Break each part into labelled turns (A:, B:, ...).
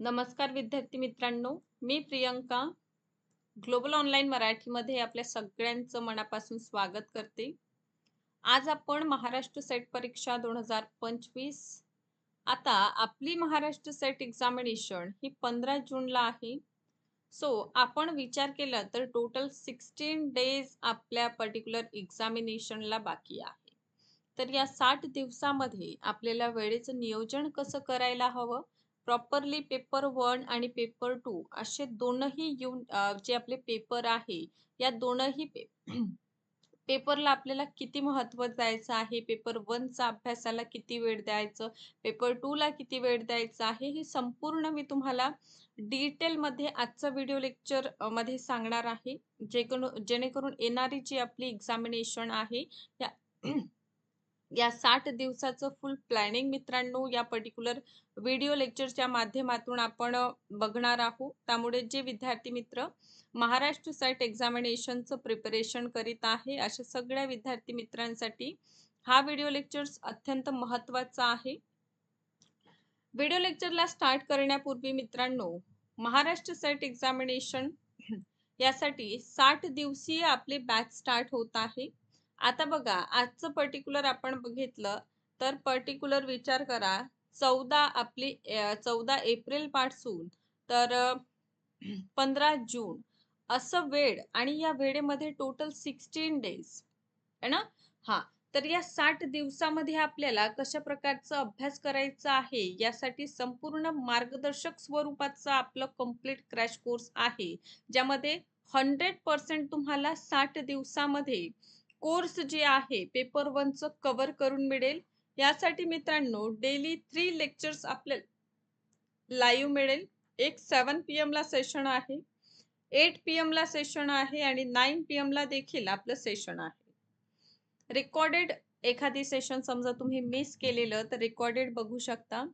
A: नमस्कार विद्यार्थी मित्रांनो मी प्रियंका ग्लोबल ऑनलाईन मराठीमध्ये आपल्या सगळ्यांचं मनापासून स्वागत करते. आज आपण महाराष्ट्र सेट परीक्षा दोन हजार पंचवीस आता आपली महाराष्ट्र सेट एक्झामिनेशन ही पंधरा जूनला आहे. सो आपण विचार केला तर टोटल सिक्स्टीन डेज आपल्या पर्टिक्युलर एक्झामिनेशनला बाकी आहे. तर या साठ दिवसामध्ये आपल्याला वेळेचं नियोजन कसं करायला हवं? प्रॉपरली पेपर वन आणि पेपर टू असे दोनही युन जे आपले पेपर आहे या दोनही पे पेपरला आपल्याला किती महत्त्व द्यायचं आहे? पेपर वनचा अभ्यासाला किती वेळ द्यायचं? पेपर टूला किती वेळ द्यायचा आहे? हे संपूर्ण मी तुम्हाला डिटेलमध्ये आजचा व्हिडिओ लेक्चरमध्ये सांगणार आहे. जे जेणेकरून येणारी जी आपली एक्झामिनेशन आहे या या साठ दिवसाचं फुल प्लॅनिंग मित्रांनो या पर्टिक्युलर व्हिडिओ लेक्चरच्या माध्यमातून आपण बघणार आहोत. त्यामुळे जे विद्यार्थी मित्र महाराष्ट्र साईट एक्झामिनेशनचं प्रिपरेशन करीत आहे अशा सगळ्या विद्यार्थी मित्रांसाठी हा व्हिडिओ लेक्चर्स अत्यंत महत्त्वाचा आहे. व्हिडिओ लेक्चरला स्टार्ट करण्यापूर्वी मित्रांनो महाराष्ट्र साईट एक्झामिनेशन यासाठी साठ दिवसीय आपले बॅच स्टार्ट होत आहे. आता बघा आजचं पर्टिक्युलर आपण बघितलं तर पर्टिक्युलर विचार करा. चौदा आपली चौदा एप्रिलपासून तर पंधरा जून असं वेळ आणि या वेळेमध्ये टोटल सिक्स्टीन डेज आहे ना? हा तर या साठ दिवसामध्ये आपल्याला कशा प्रकारचा अभ्यास करायचा आहे यासाठी संपूर्ण मार्गदर्शक स्वरूपाचा आपलं कंप्लीट क्रॅश कोर्स आहे ज्यामध्ये हंड्रेड पर्सेंट तुम्हाला साठ दिवसामध्ये कोर्स जे आहे पेपर वनचं कव्हर करून मिळेल. यासाठी मित्रांनो डेली थ्री लेक्चर्स आपल्याला लाईव्ह मिळेल. एक सेवन पी ला सेशन आहे एट पी ला सेशन आहे आणि नाईन पी ला देखील आपलं सेशन आहे. रेकॉर्डेड एखादी सेशन समजा तुम्ही मिस केलेलं तर रेकॉर्डेड बघू शकता.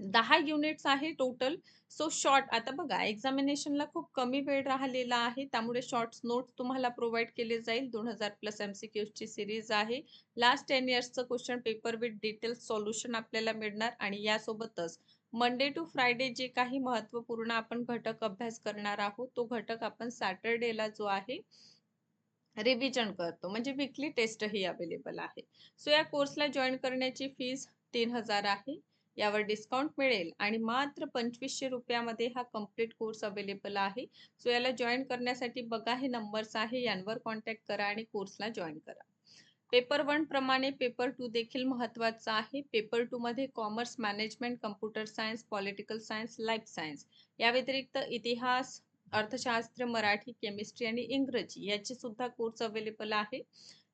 A: दहा युनिट्स आहे टोटल सो शॉर्ट आता बघा एक्झामिनेशनला खूप कमी वेळ राहिलेला आहे. त्यामुळे शॉर्ट्स नोट्स तुम्हाला प्रोव्हाइड केले जाईल. दोन हजार प्लस एम सी ची सिरीज आहे. Last ten इयर्सचं question paper with detail solution आपल्याला मिळणार आणि यासोबतच मंडे टू फ्रायडे जे काही महत्त्वपूर्ण आपण घटक अभ्यास करणार आहोत तो घटक आपण सॅटरडेला जो आहे रिव्हिजन करतो. म्हणजे विकली टेस्ट ही अवेलेबल आहे. सो या कोर्सला जॉईन करण्याची फीज तीन हजार आहे. यावर डिस्काउंट मिळेल. आणि मात्र पंचवीसशे रुपयामध्ये हा कंप्लीट कोर्स अवेलेबल आहे. सो याला जॉईन करण्यासाठी बघा हे नंबर्स आहे यांवर कॉन्टॅक्ट करा आणि कोर्सला जॉईन करा. पेपर वन प्रमाणे पेपर टू देखील महत्त्वाचा आहे. पेपर टू मध्ये commerce management computer science political science life science या व्यतिरिक्त इतिहास अर्थशास्त्र मराठी केमिस्ट्री आणि इंग्रजी याचे सुद्धा कोर्स अवेलेबल आहे.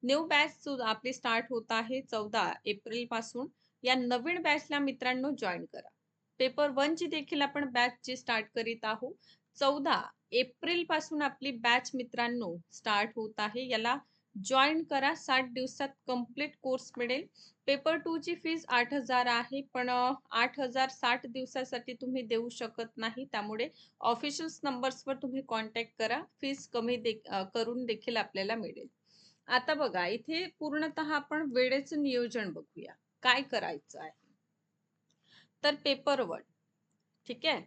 A: न्यू बॅच आपली स्टार्ट होत आहे चौदा एप्रिलपासून या नवीन बॅचला मित्रांनो जॉईन करा. पेपर वन ची देखील आपण बॅच ची स्टार्ट करीत आहोत. चौदा एप्रिलपासून आपली बॅच मित्रांनो स्टार्ट होत आहे. याला जॉईन करा. साठ दिवसात कंप्लीट कोर्स मिळेल. पेपर टू ची फीज आठ हजार आहे पण आठ हजार साठ दिवसासाठी तुम्ही देऊ शकत नाही. त्यामुळे ऑफिशियल नंबर्सवर तुम्ही कॉन्टॅक्ट करा. फीज कमी दे करून देखील आपल्याला मिळेल. आता बघा इथे पूर्णतः आपण वेळेचं नियोजन बघूया. काय करायचं आहे? तर पेपर वन ठीक आहे?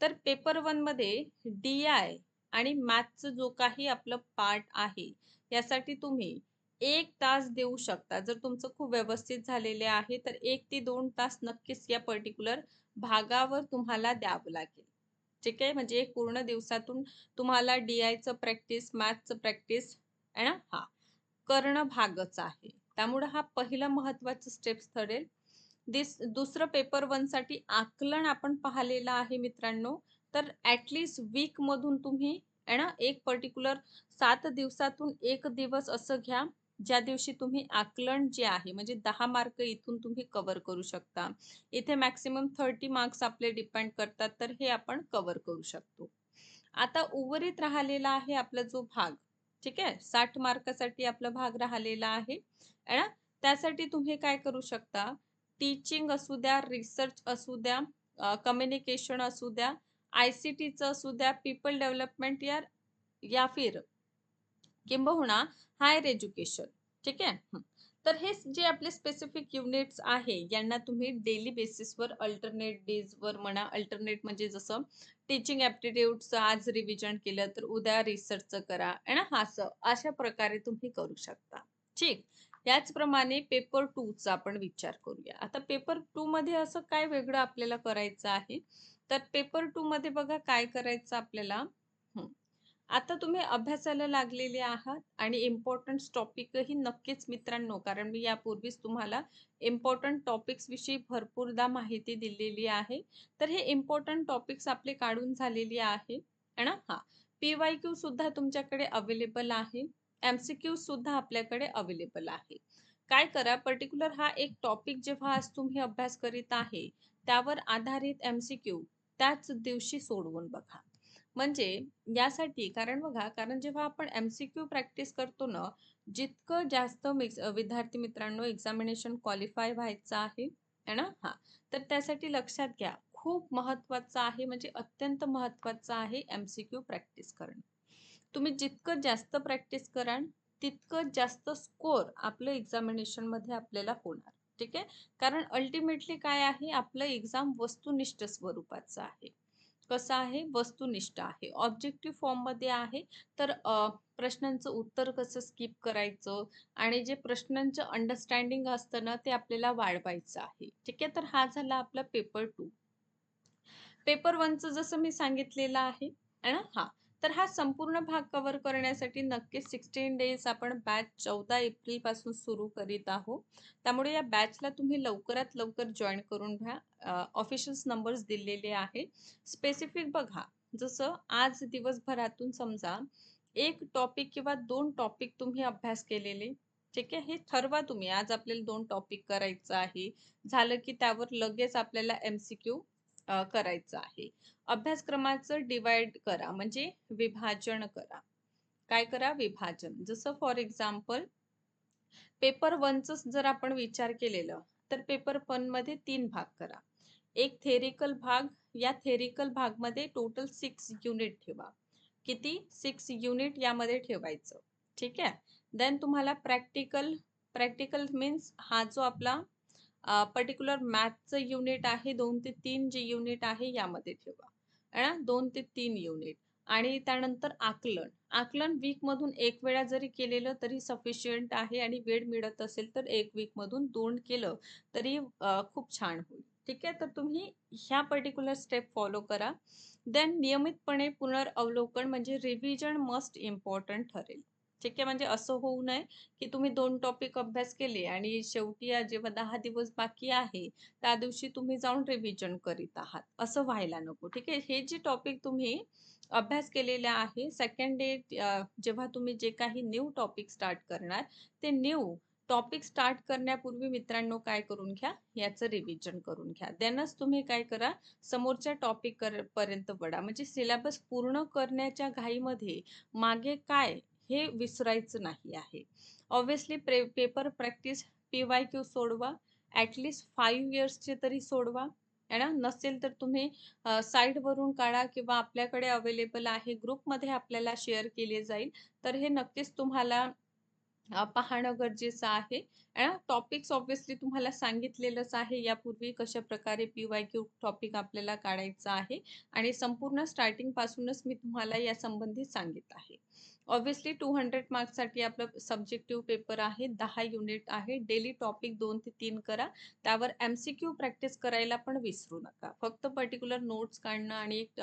A: तर पेपर वनमध्ये डी आय आणि मॅथचं जो काही आपलं पार्ट आहे यासाठी तुम्ही एक तास देऊ शकता. जर तुमचं खूप व्यवस्थित झालेले आहे तर एक ते दोन तास नक्कीच या पर्टिक्युलर भागावर तुम्हाला द्यावं लागेल. ठीक आहे? म्हणजे एक पूर्ण दिवसातून तुम्हाला डी आयचं प्रॅक्टिस मॅथचं प्रॅक्टिस आहे ना? हा. करणं भागच आहे. त्यामुळे हा पहिला महत्त्वाचा स्टेप्स ठरेल. दिस दुसरं पेपर वनसाठी आकलन आपण पाहिलेलं आहे मित्रांनो. तर ऍटलिस्ट वीक मधून तुम्ही आहे ना एक पर्टिक्युलर सात दिवसातून एक दिवस असं घ्या ज्या दिवशी तुम्ही आकलन जे आहे म्हणजे दहा मार्क इथून तुम्ही कव्हर करू शकता. इथे मॅक्सिमम थर्टी मार्क्स आपले डिपेंड करतात तर हे आपण कव्हर करू शकतो. आता उर्वरित राहिलेला आहे आपला जो भाग ठीक आहे? साठ मार्कासाठी आपला भाग राहिलेला आहे. ना? त्यासाठी तुम्ही काय करू शकता? टीचिंग असू द्या रिसर्च असू द्या कम्युनिकेशन असू द्या आय सी टीचं असू द्या पीपल डेव्हलपमेंट या या फिर किंबहुना हायर एज्युकेशन ठीक आहे? तर हे जे आपले स्पेसिफिक युनिट्स आहे यांना तुम्ही डेली बेसिसवर अल्टरनेट डेजवर म्हणा अल्टरनेट म्हणजे जसं टीचिंग ॲप्टिट्यूडचं आज रिव्हिजन केलं तर उद्या रिसर्चचं करा आहे ना? असं अशा प्रकारे तुम्ही करू शकता. ठीक? याचप्रमाणे पेपर टूचा आपण विचार करूया. आता पेपर टू मध्ये असं काय वेगळं आपल्याला करायचं आहे? तर पेपर टू मध्ये बघा काय करायचं आपल्याला? आता तुम्ही अभ्यासाला लागलेले आहात आणि इम्पॉर्टंट टॉपिकही नक्कीच मित्रांनो कारण मी यापूर्वीच तुम्हाला इम्पॉर्टंट टॉपिक्स विषयी भरपूरदा माहिती दिलेली आहे. तर हे इम्पॉर्टंट टॉपिक्स आपले काढून झालेली आहे. ना? हा. पी वाय क्यू सुद्धा तुमच्याकडे अवेलेबल आहे. एम सी क्यू सुद्धा आपल्याकडे अवेलेबल आहे. काय करा पर्टिक्युलर हा एक टॉपिक जेव्हा आज तुम्ही अभ्यास करीत आहे त्यावर आधारित एम सी क्यू त्याच दिवशी सोडवून बघा. म्हणजे यासाठी कारण बघा कारण जेव्हा आपण एम सी क्यू प्रॅक्टिस करतो ना जितकं जास्त विद्यार्थी मित्रांनो एक्झामिनेशन क्वालिफाय व्हायचं आहे ना? हा. तर त्यासाठी लक्षात घ्या खूप महत्वाचं आहे म्हणजे अत्यंत महत्वाचं आहे एम सी क्यू प्रॅक्टिस करणं. तुम्ही जितकं जास्त प्रॅक्टिस कराल तितकं जास्त स्कोर आपलं एक्झामिनेशनमध्ये आपल्याला होणार. ठीक आहे? कारण अल्टिमेटली काय आहे? आपलं एक्झाम वस्तुनिष्ठ स्वरूपाचं आहे. कसं आहे? वस्तुनिष्ठ आहे. ऑब्जेक्टिव्ह फॉर्ममध्ये आहे. तर प्रश्नांचं उत्तर कसं स्किप करायचं? आणि जे प्रश्नांचं अंडरस्टँडिंग असतं ना ते आपल्याला वाढवायचं आहे. ठीक आहे? तर हा झाला आपला पेपर टू पेपर वनचं जसं मी सांगितलेलं आहे ना? हा. तर हा संपूर्ण भाग कव्हर करण्यासाठी नक्कीच सिक्स्टीन डेज आपण बॅच चौदा एप्रिलपासून सुरू करीत आहोत. त्यामुळे या बॅचला तुम्ही लवकरात लवकर जॉईन करून घ्या. ऑफिशियल्स नंबर्स दिलेले आहे स्पेसिफिक बघा जसं आज दिवसभरातून समजा एक टॉपिक किंवा दोन टॉपिक तुम्ही अभ्यास केलेले ठीक आहे? हे ठरवा तुम्ही. आज आपल्याला दोन टॉपिक करायचं आहे. झालं की त्यावर लगेच आपल्याला एमसीक्यू करायचं आहे. अभ्यासक्रमाचं डिवाइड करा म्हणजे विभाजन करा. काय करा? विभाजन. जसं फॉर एक्झाम्पल पेपर वनच जर आपण विचार केलेलं तर पेपर वनमध्ये तीन भाग करा. एक थेरिकल भाग या थेरिकल भागमध्ये टोटल सिक्स युनिट ठेवा. किती? सिक्स युनिट यामध्ये ठेवायचं. ठीक आहे? देन तुम्हाला प्रॅक्टिकल प्रॅक्टिकल मीन्स हा जो आपला पर्टिक्युलर मॅथचं युनिट आहे दोन ते तीन जे युनिट आहे यामध्ये ठेवा. ना? दोन ते तीन युनिट आणि त्यानंतर आकलन. आकलन वीकमधून एक वेळा जरी केलेलं तरी सफिशियंट आहे आणि वेळ मिळत असेल तर एक वीकमधून दोन केलं तरी खूप छान होईल. ठीक आहे? तर तुम्ही ह्या पर्टिक्युलर स्टेप फॉलो करा. देन नियमितपणे पुनर्वलोकन म्हणजे रिव्हिजन मस्ट इम्पॉर्टंट ठरेल. ठीक आहे म्हणजे असं होऊ नये की तुम्ही दोन टॉपिक अभ्यास केले आणि शेवटी जेव्हा दहा दिवस बाकी आहे त्या दिवशी तुम्ही जाऊन रिव्हिजन करीत आहात. असं व्हायला नको ठीक आहे? हे जे टॉपिक तुम्ही अभ्यास केलेला आहे सेकंड डे जेव्हा तुम्ही जे काही न्यू टॉपिक स्टार्ट करणार ते न्यू टॉपिक स्टार्ट करण्यापूर्वी मित्रांनो काय करून घ्या? याचं रिव्हिजन करून घ्या. देनच तुम्ही काय करा समोरच्या टॉपिक पर्यंत वडा म्हणजे सिलेबस पूर्ण करण्याच्या घाईमध्ये मागे काय हे विसरायचं नाही आहे. Obviously paper practice P Y Q सोडवा. ॲटलिस्ट फाईव्ह इयर्सचे तरी सोडवा. ना? नसेल तर तुम्ही साईटवरून काढा किंवा आपल्याकडे अवेलेबल आहे ग्रुपमध्ये आपल्याला शेअर केले जाईल. तर हे नक्कीच तुम्हाला पाहणं गरजेचं आहे. टॉपिक्स ऑब्विसली तुम्हाला सांगितलेलंच आहे. यापूर्वी कशा प्रकारे पी वाय क्यू टॉपिक आपल्याला काढायचं आहे. आणि संपूर्ण स्टार्टिंग पासूनच मी तुम्हाला या संबंधी सांगित आहे. ऑब्विसली टू हंड्रेड मार्क्ससाठी आपलं सब्जेक्टिव्ह पेपर आहे दहा युनिट आहे. डेली टॉपिक दोन ते तीन करा. त्यावर एम सी क्यू प्रॅक्टिस करायला पण विसरू नका. फक्त पर्टिक्युलर नोट्स काढणं आणि एक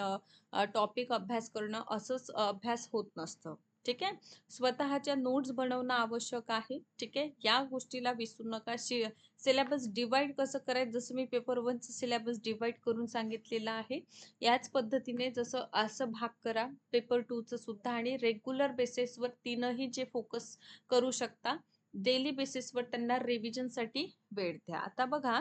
A: टॉपिक अभ्यास करणं असंच अभ्यास होत नसतं. ठीक आहे? स्वतःच्या नोट्स बनवणं आवश्यक आहे. ठीक आहे? या गोष्टीला विसरू नका. सिलेबस डिवाइड कसं करायचं? जसं मी पेपर वनचं सिलेबस डिवाइड करून सांगितलेलं आहे. याच पद्धतीने जसं असं भाग करा. पेपर टूचं सुद्धा आणि रेग्युलर बेसिसवर तीनही जे फोकस करू शकता. डेली बेसिसवर त्यांना रिव्हिजनसाठी वेळ द्या. आता बघा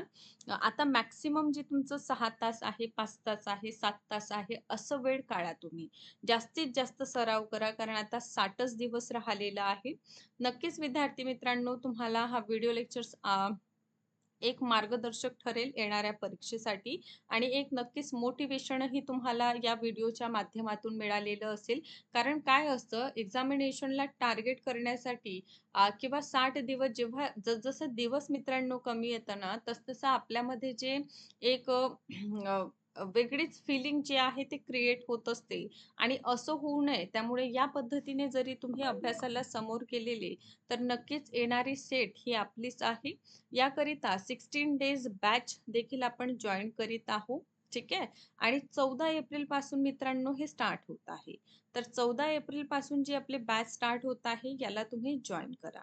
A: आता मॅक्सिमम जे तुमचं सहा तास आहे पाच तास आहे सात तास आहे असं वेळ काढा तुम्ही. जास्तीत जास्त सराव करा कारण आता साठच दिवस राहिलेला आहे. नक्कीच विद्यार्थी मित्रांनो तुम्हाला हा व्हिडिओ लेक्चर्स एक मार्गदर्शक ठरेल येणाऱ्या परीक्षेसाठी. आणि एक नक्कीच मोटिवेशनही तुम्हाला या व्हिडिओच्या माध्यमातून मिळालेलं असेल. कारण काय असतं एक्झामिनेशनला टार्गेट करण्यासाठी किंवा साठ दिवस जेव्हा जसजसं दिवस मित्रांनो कमी येतं ना तसतसं आपल्यामध्ये जे एक वेगळीच फिलिंग जी आहे ते क्रिएट होत असते. आणि असं होऊ नये त्यामुळे या पद्धतीने जरी तुम्ही अभ्यासाला समोर केलेले तर नक्कीच येणारी सेट ही आपलीच आहे. याकरिता 16 डेज बॅच देखील आपण जॉईन करीत आहोत ठीक आहे? आणि 14 एप्रिलपासून मित्रांनो हे स्टार्ट होत आहे. तर 14 एप्रिलपासून जी आपली बॅच स्टार्ट होत आहे याला तुम्ही जॉईन करा.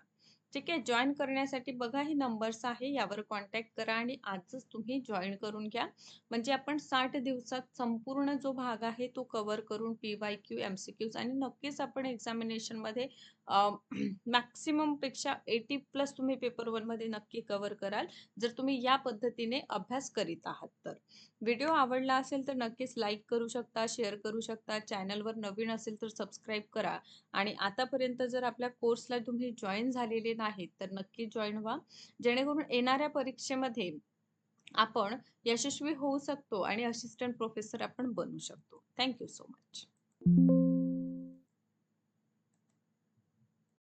A: ठीक आहे. जॉईन करण्यासाठी बघा हे नंबर्स आहे. यावर कॉन्टॅक्ट करा आणि आजच तुम्ही जॉईन करून घ्या. म्हणजे आपण साठ दिवसात संपूर्ण जो भाग आहे तो कव्हर करून P Y Q M C Qs आणि नक्कीच आपण एक्झामिनेशनमध्ये मॅक्सिममपेक्षा एटी प्लस तुम्ही पेपर वनमध्ये नक्की कव्हर कराल. जर तुम्ही या पद्धतीने अभ्यास करीत आहात तर. व्हिडिओ आवडला असेल तर नक्कीच लाईक करू शकता शेअर करू शकता. चॅनलवर नवीन असेल तर सबस्क्राईब करा. आणि आतापर्यंत जर आपल्या कोर्सला तुम्ही जॉईन झालेले आहेत तर नक्की जॉईन व्हा. जेणेकरून येणाऱ्या परीक्षेमध्ये आपण यशस्वी होऊ शकतो आणि असिस्टंट प्रोफेसर आपण बनू शकतो. Thank you so much